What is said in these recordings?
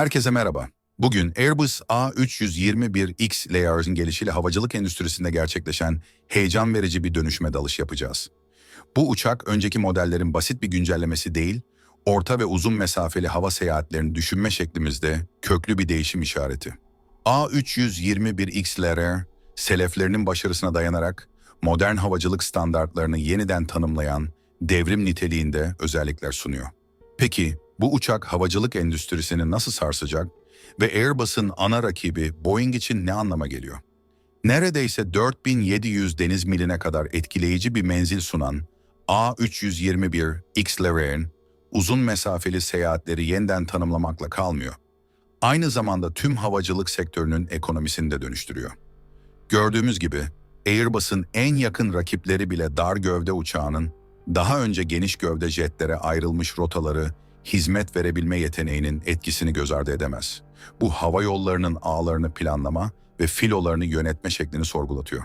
Herkese merhaba. Bugün Airbus A321X Layers'ın gelişiyle havacılık endüstrisinde gerçekleşen heyecan verici bir dönüşüme dalış yapacağız. Bu uçak önceki modellerin basit bir güncellemesi değil, orta ve uzun mesafeli hava seyahatlerini düşünme şeklimizde köklü bir değişim işareti. A321X Layer, seleflerinin başarısına dayanarak modern havacılık standartlarını yeniden tanımlayan devrim niteliğinde özellikler sunuyor. Peki bu uçak havacılık endüstrisini nasıl sarsacak ve Airbus'un ana rakibi Boeing için ne anlama geliyor? Neredeyse 4700 deniz miline kadar etkileyici bir menzil sunan A321 X-Lerair'in uzun mesafeli seyahatleri yeniden tanımlamakla kalmıyor. Aynı zamanda tüm havacılık sektörünün ekonomisini de dönüştürüyor. Gördüğümüz gibi Airbus'un en yakın rakipleri bile dar gövde uçağının daha önce geniş gövde jetlere ayrılmış rotaları hizmet verebilme yeteneğinin etkisini göz ardı edemez. Bu hava yollarının ağlarını planlama ve filolarını yönetme şeklini sorgulatıyor.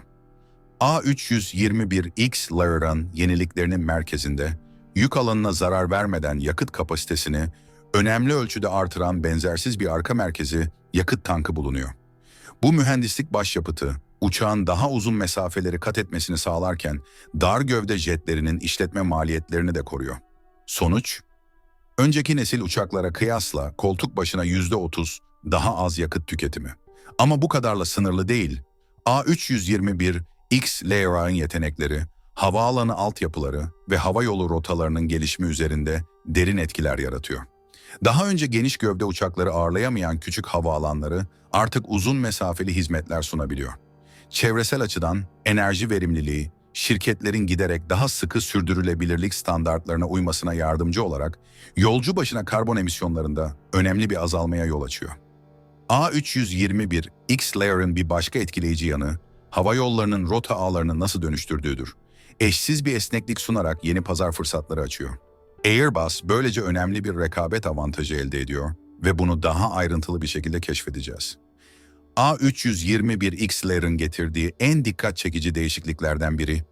A321X Lair'ın yeniliklerinin merkezinde yük alanına zarar vermeden yakıt kapasitesini önemli ölçüde artıran benzersiz bir arka merkezi yakıt tankı bulunuyor. Bu mühendislik başyapıtı uçağın daha uzun mesafeleri kat etmesini sağlarken dar gövde jetlerinin işletme maliyetlerini de koruyor. Sonuç, önceki nesil uçaklara kıyasla koltuk başına %30 daha az yakıt tüketimi. Ama bu kadarla sınırlı değil. A321 X Leyra'nın yetenekleri, havaalanı altyapıları ve hava yolu rotalarının gelişimi üzerinde derin etkiler yaratıyor. Daha önce geniş gövde uçakları ağırlayamayan küçük havaalanları artık uzun mesafeli hizmetler sunabiliyor. Çevresel açıdan enerji verimliliği, şirketlerin giderek daha sıkı sürdürülebilirlik standartlarına uymasına yardımcı olarak yolcu başına karbon emisyonlarında önemli bir azalmaya yol açıyor. A321 X-Layer'ın bir başka etkileyici yanı, hava yollarının rota ağlarını nasıl dönüştürdüğüdür. Eşsiz bir esneklik sunarak yeni pazar fırsatları açıyor. Airbus böylece önemli bir rekabet avantajı elde ediyor ve bunu daha ayrıntılı bir şekilde keşfedeceğiz. A321X'lerin getirdiği en dikkat çekici değişikliklerden biri,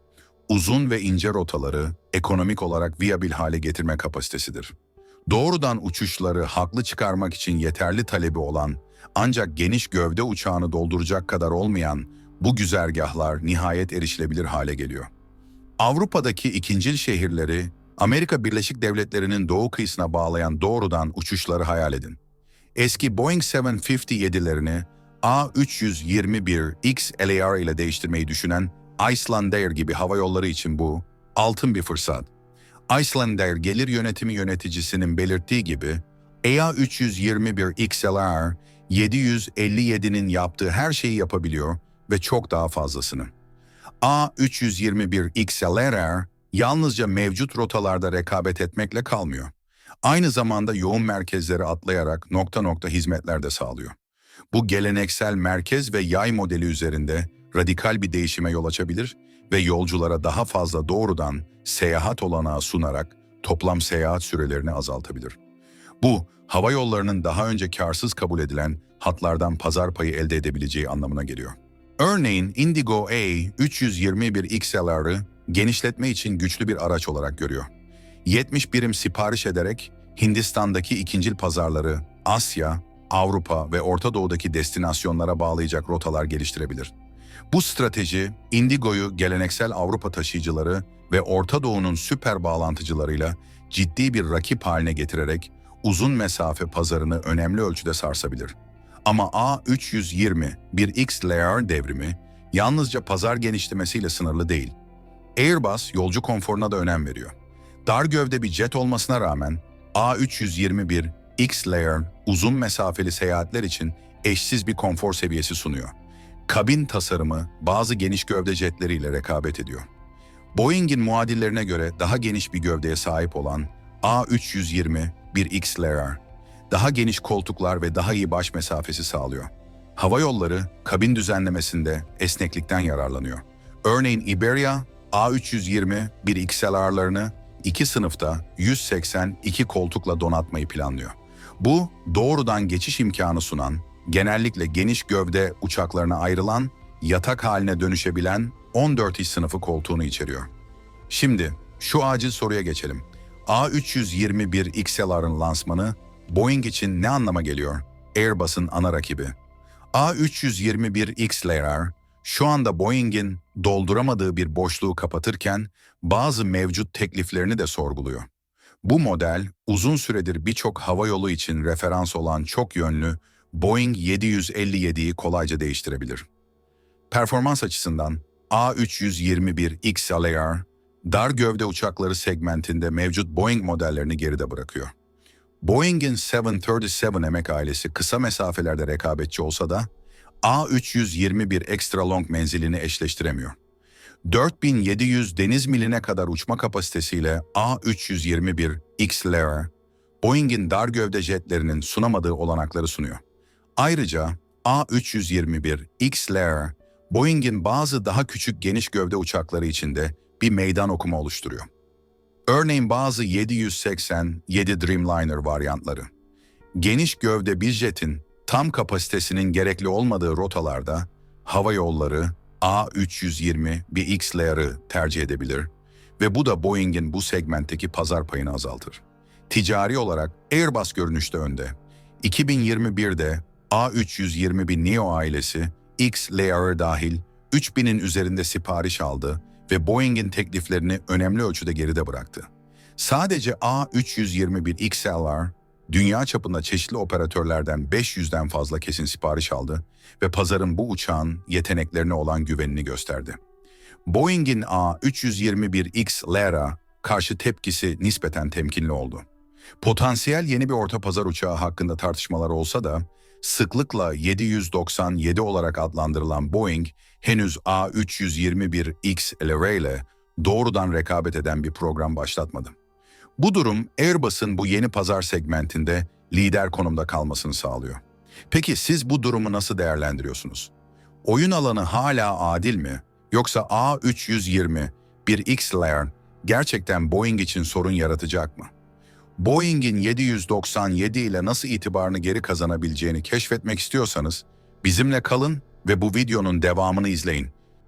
uzun ve ince rotaları ekonomik olarak viabil hale getirme kapasitesidir. Doğrudan uçuşları haklı çıkarmak için yeterli talebi olan ancak geniş gövde uçağını dolduracak kadar olmayan bu güzergahlar nihayet erişilebilir hale geliyor. Avrupa'daki ikincil şehirleri Amerika Birleşik Devletleri'nin doğu kıyısına bağlayan doğrudan uçuşları hayal edin. Eski Boeing 757'lerini A321 XLR ile değiştirmeyi düşünen Icelandair gibi hava yolları için bu altın bir fırsat. Icelandair gelir yönetimi yöneticisinin belirttiği gibi EA321 XLR 757'nin yaptığı her şeyi yapabiliyor ve çok daha fazlasını. A321 XLR yalnızca mevcut rotalarda rekabet etmekle kalmıyor. Aynı zamanda yoğun merkezleri atlayarak nokta nokta hizmetler de sağlıyor. Bu geleneksel merkez ve yay modeli üzerinde radikal bir değişime yol açabilir ve yolculara daha fazla doğrudan seyahat olanağı sunarak toplam seyahat sürelerini azaltabilir. Bu, hava yollarının daha önce karsız kabul edilen hatlardan pazar payı elde edebileceği anlamına geliyor. Örneğin Indigo A321 XLR'ı genişletme için güçlü bir araç olarak görüyor. 70 birim sipariş ederek Hindistan'daki ikincil pazarları Asya, Avrupa ve Orta Doğu'daki destinasyonlara bağlayacak rotalar geliştirebilir. Bu strateji, Indigo'yu geleneksel Avrupa taşıyıcıları ve Orta Doğu'nun süper bağlantıcılarıyla ciddi bir rakip haline getirerek uzun mesafe pazarını önemli ölçüde sarsabilir. Ama A320 bir X-Layer devrimi yalnızca pazar genişlemesiyle sınırlı değil. Airbus yolcu konforuna da önem veriyor. Dar gövde bir jet olmasına rağmen A321 X-Layer uzun mesafeli seyahatler için eşsiz bir konfor seviyesi sunuyor. Kabin tasarımı bazı geniş gövde jetleriyle rekabet ediyor. Boeing'in muadillerine göre daha geniş bir gövdeye sahip olan A320 bir X-Layer, daha geniş koltuklar ve daha iyi baş mesafesi sağlıyor. Hava yolları kabin düzenlemesinde esneklikten yararlanıyor. Örneğin Iberia A320 bir XLR'larını iki sınıfta 182 koltukla donatmayı planlıyor. Bu doğrudan geçiş imkanı sunan, genellikle geniş gövde uçaklarına ayrılan, yatak haline dönüşebilen 14 iş sınıfı koltuğunu içeriyor. Şimdi şu acil soruya geçelim. A321 XLR'ın lansmanı Boeing için ne anlama geliyor Airbus'un ana rakibi. A321XLR şu anda Boeing'in dolduramadığı bir boşluğu kapatırken bazı mevcut tekliflerini de sorguluyor. Bu model uzun süredir birçok havayolu için referans olan çok yönlü Boeing 757'yi kolayca değiştirebilir. Performans açısından A321XLR dar gövde uçakları segmentinde mevcut Boeing modellerini geride bırakıyor. Boeing'in 737 emek ailesi kısa mesafelerde rekabetçi olsa da A321 Extra Long menzilini eşleştiremiyor. 4700 deniz miline kadar uçma kapasitesiyle A321 XLR, Boeing'in dar gövde jetlerinin sunamadığı olanakları sunuyor. Ayrıca A321 XLR, Boeing'in bazı daha küçük geniş gövde uçakları içinde bir meydan okuma oluşturuyor. Örneğin bazı 787 Dreamliner varyantları. Geniş gövde bir jetin tam kapasitesinin gerekli olmadığı rotalarda hava yolları A320 bir XLR'ı tercih edebilir ve bu da Boeing'in bu segmentteki pazar payını azaltır. Ticari olarak Airbus görünüşte önde. 2021'de A321 Neo ailesi XLR dahil 3000'in üzerinde sipariş aldı ve Boeing'in tekliflerini önemli ölçüde geride bıraktı. Sadece A321 XLR dünya çapında çeşitli operatörlerden 500'den fazla kesin sipariş aldı ve pazarın bu uçağın yeteneklerine olan güvenini gösterdi. Boeing'in A321XLR'a karşı tepkisi nispeten temkinli oldu. Potansiyel yeni bir orta pazar uçağı hakkında tartışmalar olsa da sıklıkla 797 olarak adlandırılan Boeing henüz A321XLR ile doğrudan rekabet eden bir program başlatmadı. Bu durum Airbus'un bu yeni pazar segmentinde lider konumda kalmasını sağlıyor. Peki siz bu durumu nasıl değerlendiriyorsunuz? Oyun alanı hala adil mi? Yoksa A320 bir XLR gerçekten Boeing için sorun yaratacak mı? Boeing'in 797 ile nasıl itibarını geri kazanabileceğini keşfetmek istiyorsanız bizimle kalın ve bu videonun devamını izleyin.